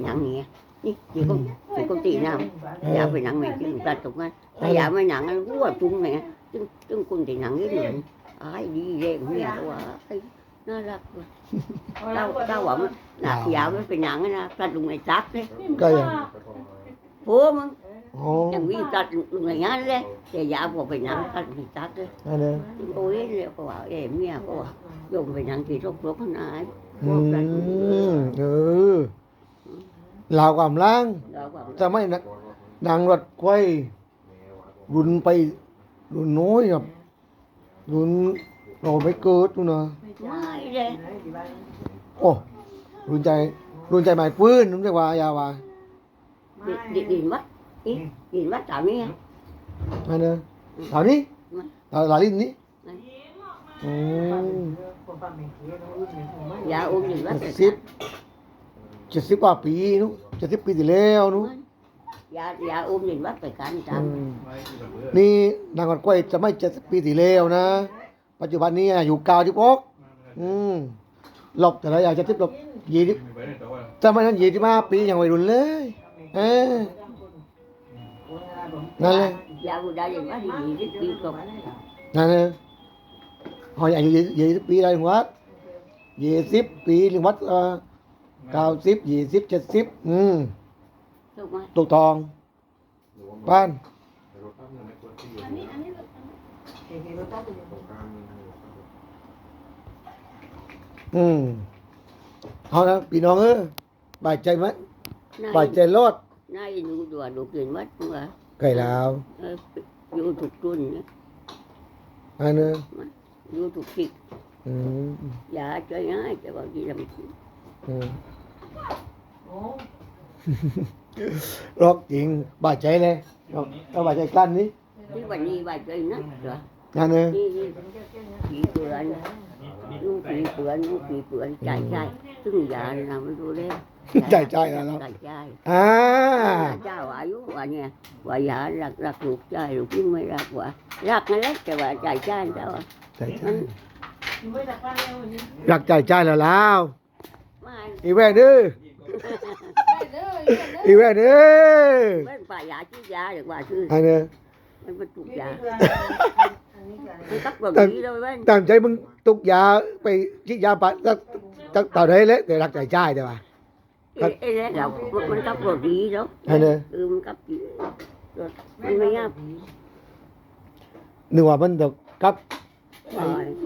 nặng nhẹ đi chỉ có chỉ có tỷ nào dạ phải nặng mẹ chứ người ta tục á ta dạ mới nặng nó quá trung mẹ chứ chứ con thì nặng cái nữa ai đi về cũng nhà quá nó là tao tao bảo là dạ mới phải nặng na ta đụng này tát đấy ก็อย่าง phố mà อ๋ออย่างวิ่งตัดลงไหนงั้นเลยแต่ยาบอกไปหนังตัดไปตัดเลยนั่นเลยโอ้ยเนี่ยก็ว่าเอ็มเนี่ยก็ว่าโยมไปหนังที่รบรบขนาดอืมเออลาวความล้างเราก็จะไม่นักนางรถไว้รุนไปรุนน้อยครับรุนเราไม่เกิดนู่นนะไม่เลยโอ้รุนใจรุนใจหมายปืนรุนใจว่ายาว่าดิดิดินวัดอีดินวัดสามีนั่นเลยเหล่านี้เหล่าเหล่าลิ้นนี้อืม dạ uống diền วัดเจ็ดสิบ เจ็ดสิบกว่าปีนู้เจ็ดสิบปีที่แล้วนู้ dạ dạ uống diền วัดไปกันอืจังมนี่นางรถไว้จะไม่เจ็ดสิบปีที่แล้วนะ ปัจจุบันนี้อยู่เก้าที่ปกอืมหลบแต่ละอย่างจะทิบหลบยี่สิบแต่ไม่นั้นยี่สิบห้าปียังวัยรุ่นเลย เออนั่นเลย dạ vừa đã diền วัด đi gì đi đi cục นั่นเลยหอยอายุยี่สิบปีได้หรือวัดยี่สิบปีหรือวัดเอ่อ เก้าสิบยี่สิบเจ็ดสิบอืมถูกไหมถูกทองบ้านอืมเอานะพี่น้องเออบาดใจไหมบาดใจ nay รอด nay đủ đùa đủ diền วัด mà ไก่ลาว vô thuộc tuần อันนี้ vô thuộc thịt อืม dạ chơi nói cho bảo gì làm อืม รอกจริงบาดใจเลยเราเราบาดใจกลั้นนี่ chứ bà đi bà chơi nát rồi นั่นเอง đi đi chị cười nó chị cười nó chị cười chạy chạy tức giờ làm cái đồ đấy ใจใจแล้วเรา chạy chạy อ่า cha bà yếu bà nha bà dạ rạc rạc ruột chạy ruột chứ mới rạc bà rạc nó lết cho bà chạy chạy sao à ใจใจรักใจใจแล้วแล้ว mà อีแว่งเด้ออีแว่งเด้อเว้นป่ายาชื่อยาอย่างว่าชื่ออันเนี้ยมันเป็นตุกยาตักแบบนี้เลยเว้นตามใจมึงตุกยาไปชิยาปะตักตักต่อได้แล้วแต่รักใจใจได้ป่ะไอ้แอ้เรามันตักแบบนี้เนาะอันเนี้ยคือมันกับมันไม่ยากนึ่งว่ามันแบกกับ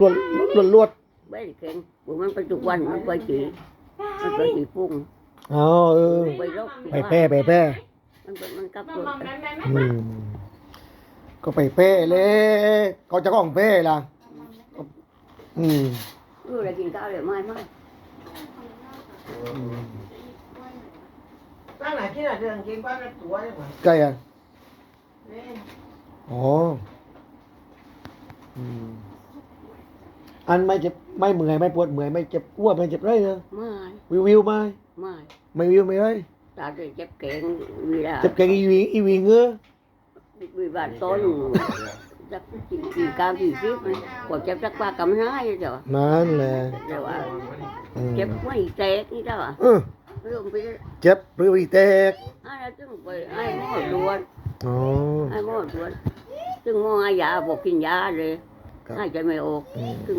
ลวดลวดลวดไม่เก่งผมมันไปทุกวันมันไปจี nó quay chị nó quay chị phun อ๋อเออ quay rốt ไปแพ้ไปแพ้ mình phải mình cắt rồi อืมก็ไปแพ้เลยเขาจะก้องแพ้ล่ะ อืม rồi là กินข้าวเดี๋ยว mai mai ตั้งไหนที่ไหนเรื่องกินป้าก็ตัวเนี่ยเหมือนใกล้อะนี่อ๋อ อืม อันไม่เจ็บไม่เมื่อยไม่ปวดเมื่อยไม่เจ็บอ้วนไม่เจ็บไรเนอะ mai วิววิวไหม mai ไม่วิวไม่ไร ta thì chép kiện vì là เจ็บแกงอีวิงอีวิงเงือ vì bà tôi chắc chị chị cao chị tiếp này còn chép chắc ba cầm hái vậy rồi นั่นแหละ rồi bà อืม chép mấy tét như đó à เออ không biết เจ็บหรืออีแตก ai là chứ phải ai mua luôn อ๋อ ai mua luôn chứ mua ai dạ một kinh giá rồi ครับ ai chạy mày ột อืม chứ